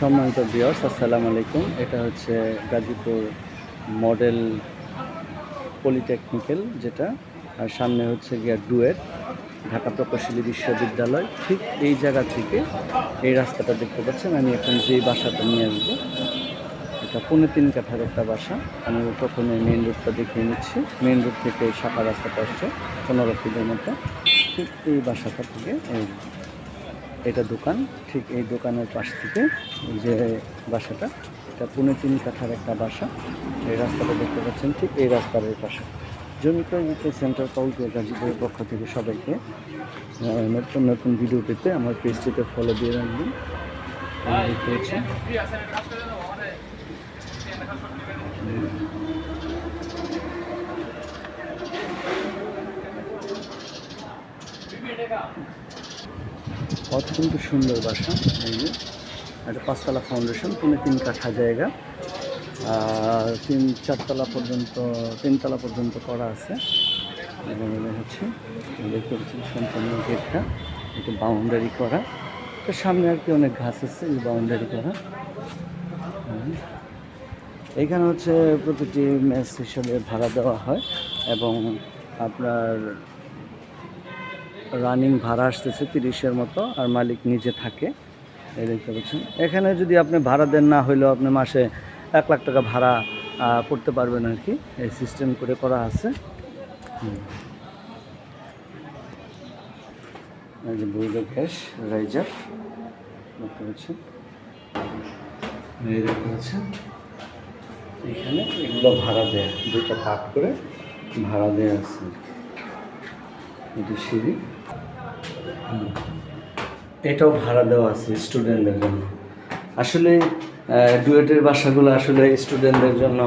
সম্মানিত বিয়স আসসালামু আলাইকুম। এটা হচ্ছে গাজীপুর মডেল পলিটেকনিক্যাল যেটা, আর সামনে হচ্ছে গিয়া ডুয়েট, ঢাকা প্রকৌশলী বিশ্ববিদ্যালয়। ঠিক এই জায়গা থেকে এই রাস্তাটা দেখতে পাচ্ছেন, আমি এখন যে বাসাটা নিয়ে আসব, এটা পৌনে তিন কাঠার একটা বাসা। আমি প্রথমে মেন রোডটা দেখিয়ে নিচ্ছি। মেন রোড থেকে শাখা রাস্তাটা আসছে, পনেরো ফিটের মতো। ঠিক এই বাসাটা থেকে এটা দোকান, ঠিক এই দোকানের পাশ থেকে এই যে বাসাটা, এটা পুনে তিন কাঠার একটা বাসা। এই রাস্তাটা দেখতে পাচ্ছেন ঠিক এই রাস্তার এই পাশে জমি সেন্টার কাউকে গাজীপুরের পক্ষ থেকে সবাইকে নতুন নতুন ভিডিও পেতে আমার পেজটিতে ফলো দিয়ে রাখবেন। পাচ্ছেন অত্যন্ত সুন্দর বাসা, এই যে। একটা পাঁচতলা ফাউন্ডেশন পুনে তিন কাঠা জায়গা। তিন, চারতলা পর্যন্ত, তিনতলা পর্যন্ত করা আছে। এবং এটা হচ্ছে, দেখতে পাচ্ছেন সম্পূর্ণ গেটটা, একটু বাউন্ডারি করা। তো সামনে আর কি অনেক ঘাস আছে, এই বাউন্ডারি করা। এখানে হচ্ছে প্রতিটি ম্যাচ হিসেবে ভাড়া দেওয়া হয়। এবং আপনার রানিং ভাড়া আসতেছে তিরিশের মতো, আর মালিক নিজে থাকে। এই দেখতে পাচ্ছেন। এখানে যদি আপনি ভাড়া দেন না হইলেও আপনি মাসে এক লাখ টাকা ভাড়া করতে পারবেন আর কি। এই সিস্টেম করে করা আছে। গ্যাস রাইজার এখানে এগুলো ভাড়া দেয়, দুটো পাট করে ভাড়া দেওয়া আছে। এটি সিঁড়ি। এটাও ভাড়া দেওয়া আছে স্টুডেন্টদের জন্য। আসলে ডুয়েটের বাসাগুলো আসলে স্টুডেন্টদের জন্য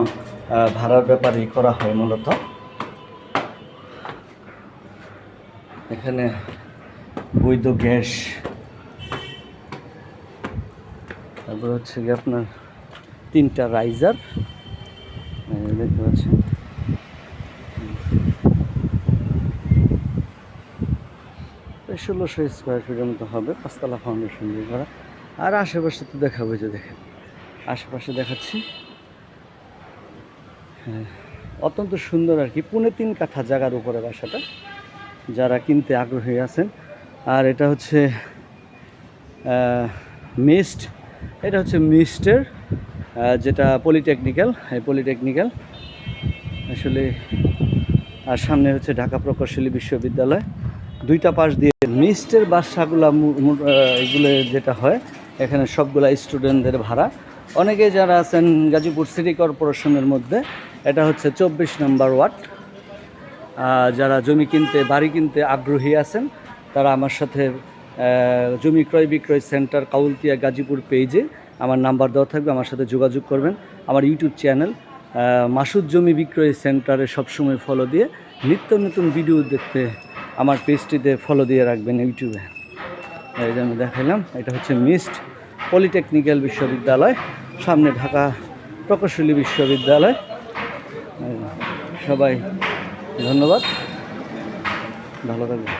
ভাড়ার ব্যাপারেই করা হয় মূলত। এখানে বৈধ গ্যাস। তারপর হচ্ছে গিয়ে আপনার তিনটা রাইজার দেখতে পাচ্ছেন। ষোলোশো স্কোয়ার ফিটের মতো হবে, পাঁচতলা ফাউন্ডেশন দিয়ে করা। আর আশেপাশে তো দেখাবো যে দেখেন, আশেপাশে দেখাচ্ছি। হ্যাঁ অত্যন্ত সুন্দর আর কি, পুনে তিন কাঠা জায়গার উপরে বাসাটা, যারা কিনতে আগ্রহী আছেন। আর এটা হচ্ছে মিস্ট এটা হচ্ছে মিস্টের যেটা পলিটেকনিক্যাল এই পলিটেকনিক্যাল আসলে, আর সামনে হচ্ছে ঢাকা প্রকৌশলী বিশ্ববিদ্যালয়। দুইটা পাশ দিয়ে মিস্টের বাসাগুলা এগুলো যেটা হয়, এখানে সবগুলা স্টুডেন্টদের ভাড়া। অনেকে যারা আছেন গাজীপুর সিটি কর্পোরেশনের মধ্যে, এটা হচ্ছে চব্বিশ নম্বর ওয়ার্ড। যারা জমি কিনতে, বাড়ি কিনতে আগ্রহী আছেন, তারা আমার সাথে জমি ক্রয় বিক্রয় সেন্টার কাউলতিয়া গাজীপুর পেজে আমার নাম্বার দেওয়া থাকবে, আমার সাথে যোগাযোগ করবেন। আমার ইউটিউব চ্যানেল মাসুদ জমি বিক্রয় সেন্টারে সবসময় ফলো দিয়ে নিত্য নতুন ভিডিও দেখতে আমার পেজটিতে ফলো দিয়ে রাখবেন ইউটিউবে। এই যে আমি দেখাইলাম, এটা হচ্ছে মিস্ট পলিটেকনিক্যাল বিশ্ববিদ্যালয়, সামনে ঢাকা প্রকৌশলী বিশ্ববিদ্যালয়। সবাই ধন্যবাদ। ভালো থাকবেন।